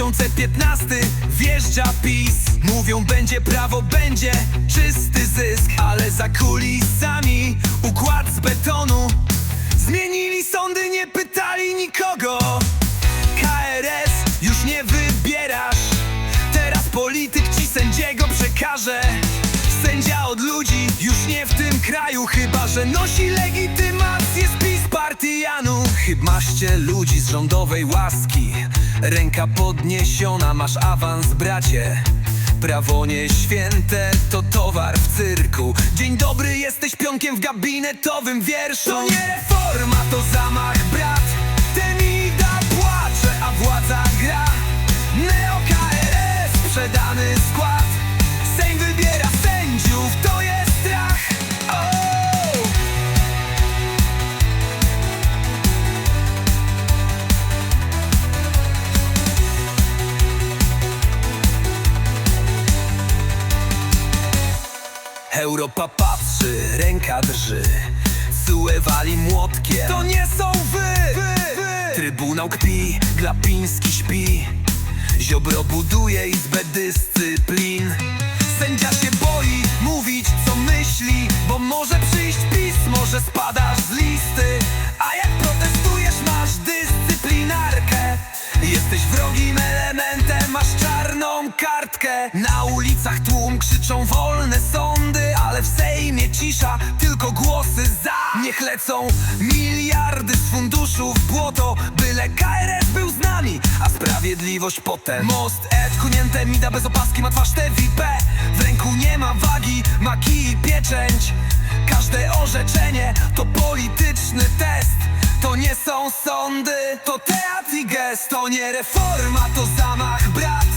2015 wjeżdża PiS. Mówią będzie prawo, będzie czysty zysk. Ale za kulisami układ z betonu. Zmienili sądy, nie pytali nikogo. KRS już nie wybierasz. Teraz polityk ci sędziego przekaże. Sędzia od ludzi już nie w tym kraju Chyba, że nosi legitymację z PiS Partianu Chybaście ludzi z rządowej łaski. Ręka podniesiona, masz awans bracie. Prawo nieświęte to towar w cyrku. Dzień dobry, jesteś pionkiem w gabinetowym wierszu. To nie reforma, to zamach brat. Temida płacze, a władza gra. Neo KRS, sprzedany skład Europa patrzy, ręka drży. Sue wali młotkiem. To nie są wy, wy, wy. Trybunał kpi, Glapiński śpi. Ziobro buduje izbę dyscyplin. Sędzia się boi mówić co myśli Bo może przyjść PiS, może spadasz z listy. A jak protestujesz masz dyscyplinarkę. Jesteś wrogim elementem, masz kartkę. Na ulicach tłum krzyczą wolne sądy Ale w Sejmie cisza, tylko głosy za. Niech lecą miliardy z funduszu w błoto Byle KRS był z nami, a sprawiedliwość potem. Most Ed, kunięte mida bez opaski, ma twarz TVP W ręku nie ma wagi, ma kij i pieczęć. Każde orzeczenie to polityczny test. To nie są sądy, to teatr i gest. To nie reforma, to zamach brat